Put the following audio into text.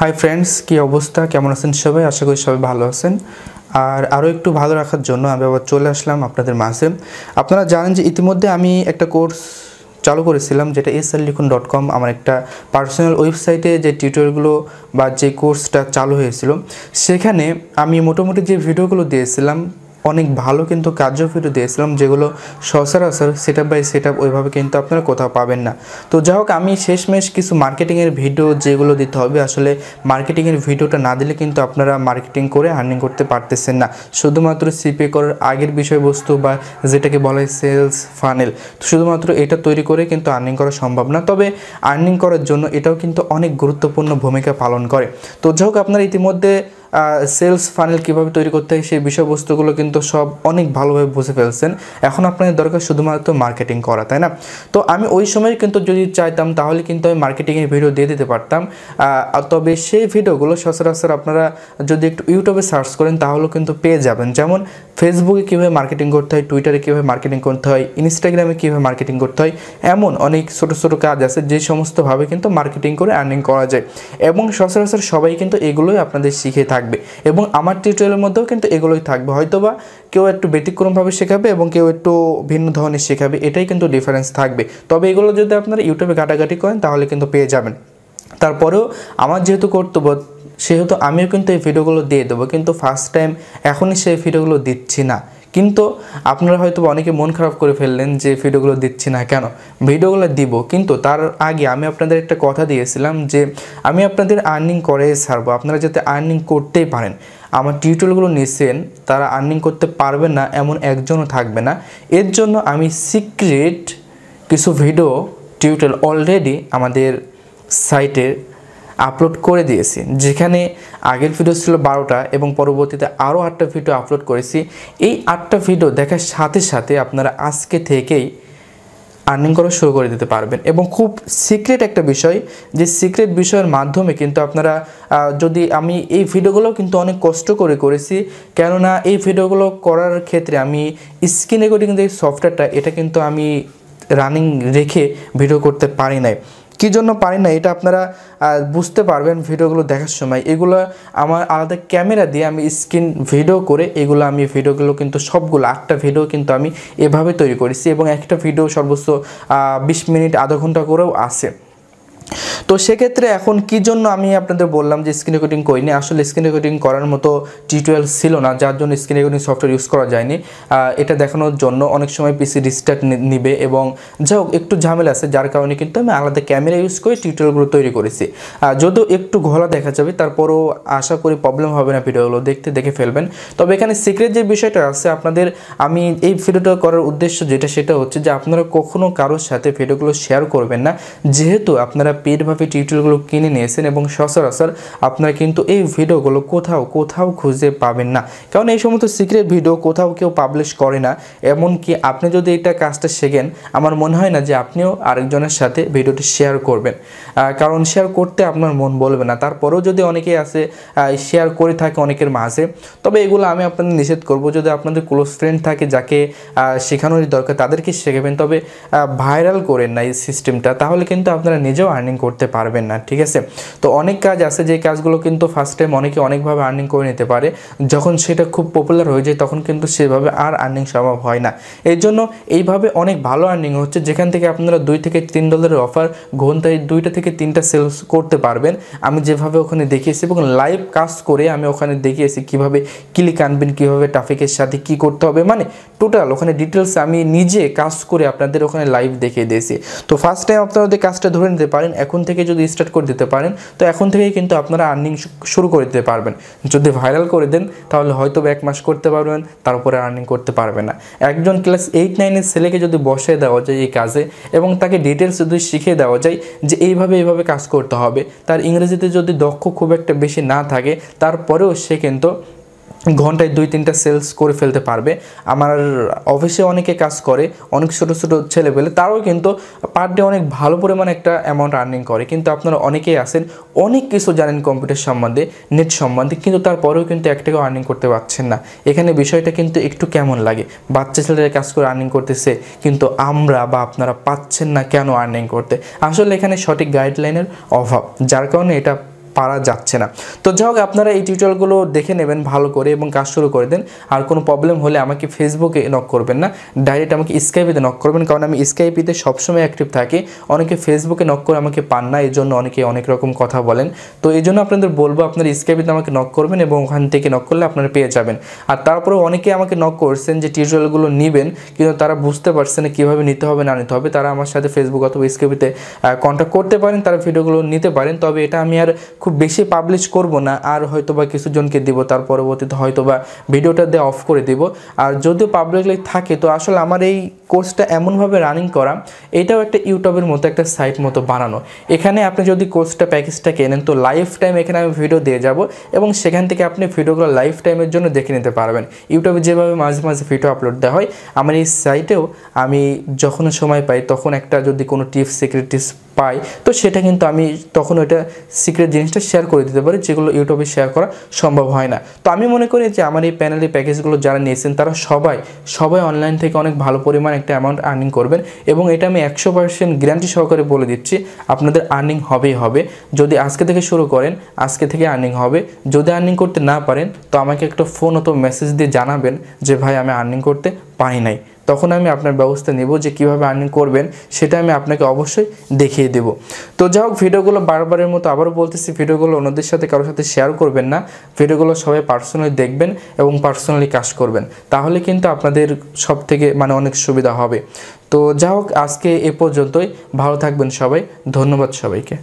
Hi friends কি অবস্থা? কেমন আছেন সবাই? আশা করি সবাই ভালো আছেন। আর আরও একটু ভালো রাখার জন্য আমি আবার চলে আসলাম আপনাদের মাঝে। আপনারা জানেন যে ইতিমধ্যে আমি একটা কোর্স চালু করেছিলাম, যেটা এস এল লিখুন ডট কম, আমার একটা পার্সোনাল ওয়েবসাইটে যে টিউটোরিয়ালগুলো বা যে কোর্সটা চালু হয়েছিল। সেখানে আমি মোটামুটি যে ভিডিওগুলো দিয়েছিলাম অনেক ভালো কিন্তু কার্য ভিডিও দিয়েছিলাম, যেগুলো সচরাচর set up by set up ওইভাবে কিন্তু আপনারা কোথাও পাবেন না। তো যাই হোক, আমি শেষমেশ কিছু মার্কেটিংয়ের ভিডিও যেগুলো দিতে হবে, আসলে মার্কেটিংয়ের ভিডিওটা না দিলে কিন্তু আপনারা মার্কেটিং করে আর্নিং করতে পারতেছেন না। শুধুমাত্র সিপে করার আগের বিষয়বস্তু বা যেটাকে বলা হয় সেলস ফানেল তো শুধুমাত্র এটা তৈরি করে কিন্তু আর্নিং করা সম্ভব না। তবে আর্নিং করার জন্য এটাও কিন্তু অনেক গুরুত্বপূর্ণ ভূমিকা পালন করে। তো যাই হোক, আপনারা ইতিমধ্যে সেলস ফানেল কীভাবে তৈরি করতে হয় সেই বিষয়বস্তুগুলো কিন্তু সব অনেক ভালোভাবে বুঝে ফেলছেন। এখন আপনাদের দরকার শুধুমাত্র মার্কেটিং করা, তাই না? তো আমি ওই সময় কিন্তু যদি চাইতাম, তাহলে কিন্তু আমি মার্কেটিংয়ের ভিডিও দিয়ে দিতে পারতাম। তবে সেই ভিডিওগুলো সচরাচর আপনারা যদি একটু ইউটিউবে সার্চ করেন, তাহলেও কিন্তু পেয়ে যাবেন। যেমন ফেসবুকে কীভাবে মার্কেটিং করতে হয় টুইটারে কীভাবে মার্কেটিং করতে হয় ইনস্টাগ্রামে কীভাবে মার্কেটিং করতে হয়, এমন অনেক ছোটো ছোটো কাজ আছে যে সমস্তভাবে কিন্তু মার্কেটিং করে আর্নিং করা যায়। এবং সচরাচর সবাই কিন্তু এগুলোই আপনাদের শিখে থাকবে। এবং আমার টিউটোরিয়ালের মধ্যেও কিন্তু এগুলোই থাকবে। হয়তোবা কেউ একটু ব্যতিক্রমভাবে শেখাবে এবং কেউ একটু ভিন্ন ধরনের শেখাবে, এটাই কিন্তু ডিফারেন্স থাকবে। তবে এগুলো যদি আপনারা ইউটিউবে ঘাটাঘাটি করেন তাহলে কিন্তু পেয়ে যাবেন। তারপরেও আমার যেহেতু কর্তব্য সেহেতু আমিও কিন্তু এই ভিডিওগুলো দিয়ে দেবো, কিন্তু ফার্স্ট টাইম এখনই সেই ভিডিওগুলো দিচ্ছি না। কিন্তু আপনারা হয়তো অনেকে মন খারাপ করে ফেললেন যে ভিডিওগুলো দিচ্ছি না কেন? ভিডিওগুলো দিব, কিন্তু তার আগে আমি আপনাদের একটা কথা দিয়েছিলাম যে আমি আপনাদের আর্নিং করে ছাড়বো, আপনারা যাতে আর্নিং করতেই পারেন। আমার টিউটোরিয়ালগুলো নিচ্ছেন তারা আর্নিং করতে পারবে না, এমন একজনও থাকবে না। এর জন্য আমি সিক্রেট কিছু ভিডিও টিউটোরিয়াল অলরেডি আমাদের সাইটে আপলোড করে দিয়েছি। যেখানে আগের ভিডিও ছিল বারোটা এবং পরবর্তীতে আরও আটটা ভিডিও আপলোড করেছি। এই আটটা ভিডিও দেখার সাথে সাথে আপনারা আজকে থেকেই আর্নিং করা শুরু করে দিতে পারবেন। এবং খুব সিক্রেট একটা বিষয়, যে সিক্রেট বিষয়ের মাধ্যমে কিন্তু আপনারা যদি আমি এই ভিডিওগুলো কিন্তু অনেক কষ্ট করে করেছি, কেননা এই ভিডিওগুলো করার ক্ষেত্রে আমি স্ক্রিন রেকর্ডিং যে সফটওয়্যারটা এটা কিন্তু আমি রানিং রেখে ভিডিও করতে পারি নাই। কী জন্য পারি না, এটা আপনারা বুঝতে পারবেন ভিডিওগুলো দেখার সময়। এগুলো আমার আলাদা ক্যামেরা দিয়ে আমি স্ক্রিন ভিডিও করে এগুলো আমি ভিডিওগুলো কিন্তু সবগুলো, আটটা ভিডিও কিন্তু আমি এভাবে তৈরি করেছি এবং একটা ভিডিও সর্বোচ্চ বিশ মিনিট, আধা ঘণ্টা করেও আসে তো সেক্ষেত্রে এখন কি জন্য আমি আপনাদের বললাম যে স্ক্রিন রেকর্ডিং করিনি? আসলে স্ক্রিন রেকর্ডিং করার মতো টিউটোরিয়াল ছিল না, যার জন্য স্ক্রিন রেকর্ডিং সফটওয়্যার ইউজ করা যায়নি। এটা দেখানোর জন্য অনেক সময় পিসি রিস্টার্ট নিবে এবং যা হোক, একটু ঝামেলা আছে, যার কারণে কিন্তু আমি আলাদা ক্যামেরা ইউজ করে টিউটোরিয়ালগুলো তৈরি করেছি। যদিও একটু ঘোলা দেখা যাবে, তারপরও আশা করি প্রবলেম হবে না ভিডিওগুলো দেখতে দেখে ফেলবেন। তবে এখানে সিক্রেট যে বিষয়টা আছে, আপনাদের আমি এই ভিডিওটা করার উদ্দেশ্য যেটা, সেটা হচ্ছে যে আপনারা কখনও কারোর সাথে ভিডিওগুলো শেয়ার করবেন না। যেহেতু আপনারা পেডভাবে টিউটোরিয়ালগুলো কিনে নিয়েছেন এবং সচরাচর আপনারা কিন্তু এই ভিডিওগুলো কোথাও কোথাও খুঁজে পাবেন না। কারণ এই সমস্ত সিক্রেট ভিডিও কোথাও কেউ পাবলিশ করে না। এমনকি আপনি যদি এটা কাজটা শেখেন, আমার মনে হয় না যে আপনিও আরেকজনের সাথে ভিডিওটি শেয়ার করবেন। কারণ শেয়ার করতে আপনার মন বলবে না। তারপরেও যদি অনেকেই আছে শেয়ার করে থাকে অনেকের মাঝে, তবে এগুলো আমি আপনাদের নিষেধ করব। যদি আপনাদের ক্লোজ ফ্রেন্ড থাকে যাকে শেখানোর দরকার, তাদেরকে শেখাবেন। তবে ভাইরাল করেন না এই সিস্টেমটা তাহলে কিন্তু আপনারা নিজেও আর্নিং করতে পারবেন না, ঠিক আছে? তো অনেক কাজ আছে, যে কাজগুলো কিন্তু ফার্স্ট টাইম অনেকে অনেকভাবে আর্নিং করে নিতে পারে। যখন সেটা খুব পপুলার হয়ে যায়, তখন কিন্তু সেভাবে আর আর্নিং সম্ভব হয় না। এর জন্য এইভাবে অনেক ভালো আর্নিং হচ্ছে, যেখান থেকে আপনারা দুই থেকে তিন ডলারের অফার ঘন্টায় দুইটা থেকে তিনটা সেলস করতে পারবেন। আমি যেভাবে ওখানে দেখিয়েছি এবং লাইভ কাজ করে আমি ওখানে দেখিয়েছি কীভাবে ক্লিক আনবেন, কীভাবে ট্রাফিকের সাথে কি করতে হবে। মানে টোটাল ওখানে ডিটেলস আমি নিজে কাজ করে আপনাদের ওখানে লাইভ দেখিয়ে দিয়েছি। তো ফার্স্ট টাইম আপনারা যদি কাজটা ধরে নিতে পারেন এখন থেকে যদি স্টার্ট করে দিতে পারেন, তো এখন থেকেই কিন্তু আপনারা আর্নিং শুরু করে দিতে পারবেন। যদি ভাইরাল করে দেন, তাহলে হয়তো এক মাস করতে পারবেন তারপরে আর্নিং করতে পারবেন না। একজন ক্লাস এইট নাইনের ছেলেকে যদি বসে দেওয়া যায় এই কাজে, এবং তাকে ডিটেলস যদি শিখিয়ে দেওয়া যায় যে এইভাবে এইভাবে কাজ করতে হবে, তার ইংরেজিতে যদি দক্ষ খুব একটা বেশি না থাকে, তারপরেও সে কিন্তু ঘন্টায় দুই, তিনটা সেলস করে ফেলতে পারবে। আমার অফিসে অনেকে কাজ করে, অনেক ছোটো ছোটো ছেলে পেলে, তারাও কিন্তু পার ডে অনেক ভালো পরিমাণে একটা অ্যামাউন্ট আর্নিং করে। কিন্তু আপনারা অনেকেই আছেন, অনেক কিছু জানেন কম্পিউটার সম্বন্ধে নেট সম্বন্ধে, কিন্তু তারপরেও কিন্তু এক টাকাও আর্নিং করতে পারছেন না। এখানে বিষয়টা কিন্তু একটু কেমন লাগে? বাচ্চা ছেলেরা কাজ করে আর্নিং করতেছে, কিন্তু আমরা বা আপনারা পাচ্ছেন না কেন আর্নিং করতে? আসলে এখানে সঠিক গাইডলাইনের অভাব। যার কারণে এটা পারা যাচ্ছে না। তো যাই হোক, আপনারা এই টিউটোরিয়ালগুলো দেখে নেবেন ভালো করে এবং কাজ শুরু করে দেন। আর কোনো প্রবলেম হলে আমাকে ফেসবুকে নক করবেন না। ডাইরেক্ট আমাকে স্কাইপিতে নক করবেন, কারণ আমি স্কাইপিতে সবসময় অ্যাক্টিভ থাকি। অনেকে ফেসবুকে নক করে আমাকে পান না এই জন্য অনেকে অনেক রকম কথা বলেন। তো এই জন্য আপনাদের বলব, আপনারা স্কাইপিতে আমাকে নক করবেন এবং ওখান থেকে নক করলে আপনারা পেয়ে যাবেন। আর তারপরে অনেকে আমাকে নক করছেন যে টিউটোরিয়ালগুলো নেবেন, কিন্তু তারা বুঝতে পারছে না কীভাবে নিতে হবে, না নিতে হবে। তারা আমার সাথে ফেসবুক অথবা স্কাইপিতে কন্ট্যাক্ট করতে পারেন, তারা ভিডিওগুলো নিতে পারেন। তবে এটা আমি আর খুব বেশি পাবলিশ করব না, আর হয়তো বা কিছু জনকে দিব, তার পরবর্তীতে হয়তো বা ভিডিওটা দিয়ে অফ করে দিব। আর যদিও পাবলিকলি থাকে, তো আসলে আমার এই কোর্সটা এমনভাবে রানিং করা, এটাও একটা ইউটিউবের মতো, একটা সাইট মতো বানানো। এখানে আপনি যদি কোর্সটা প্যাকেজটা কেনেন, তো লাইফ টাইম এখানে আমি ভিডিও দিয়ে যাব এবং সেখান থেকে আপনি ভিডিওগুলো লাইফ টাইমের জন্য দেখে নিতে পারবেন। ইউটিউবে যেভাবে মাঝে মাঝে ভিডিও আপলোড দেওয়া হয়, আমার এই সাইটেও আমি যখন সময় পাই, তখন একটা যদি কোনো টিপস সিক্রেট টিপস পাই, তো সেটা কিন্তু আমি তখন ওইটা সিক্রেট জিনিসটা শেয়ার করে দিতে পারি, যেগুলো ইউটিউবে শেয়ার করা সম্ভব হয় না। তো আমি মনে করি যে আমার এই প্যানেলের প্যাকেজগুলো যারা নিয়েছেন, তারা সবাই সবাই অনলাইন থেকে অনেক ভালো পরিমাণ একটা অ্যামাউন্ট আর্নিং করবেন এবং এটা আমি একশো পার্সেন্ট গ্যারান্টি সহকারে বলে দিচ্ছি, আপনাদের আর্নিং হবেই হবে। যদি আজকে থেকে শুরু করেন, আজকে থেকে আর্নিং হবে। যদি আর্নিং করতে না পারেন, তো আমাকে একটা ফোন অথবা মেসেজ দিয়ে জানাবেন যে, ভাই, আমি আর্নিং করতে পারি নাই। তখন আমি আপনার ব্যবস্থা নেব যে কীভাবে আর্নিং করবেন, সেটা আমি আপনাকে অবশ্যই দেখিয়ে দেব। তো যাই হোক, ভিডিওগুলো বারবারের মতো আবারও বলতেছি, ভিডিওগুলো অন্যদের সাথে কারোর সাথে শেয়ার করবেন না। ভিডিওগুলো সবাই পার্সোনালি দেখবেন এবং পার্সোনালি কাজ করবেন। তাহলে কিন্তু আপনাদের সব থেকে মানে অনেক সুবিধা হবে। তো যাই হোক, আজকে এ পর্যন্তই। ভালো থাকবেন সবাই। ধন্যবাদ সবাইকে।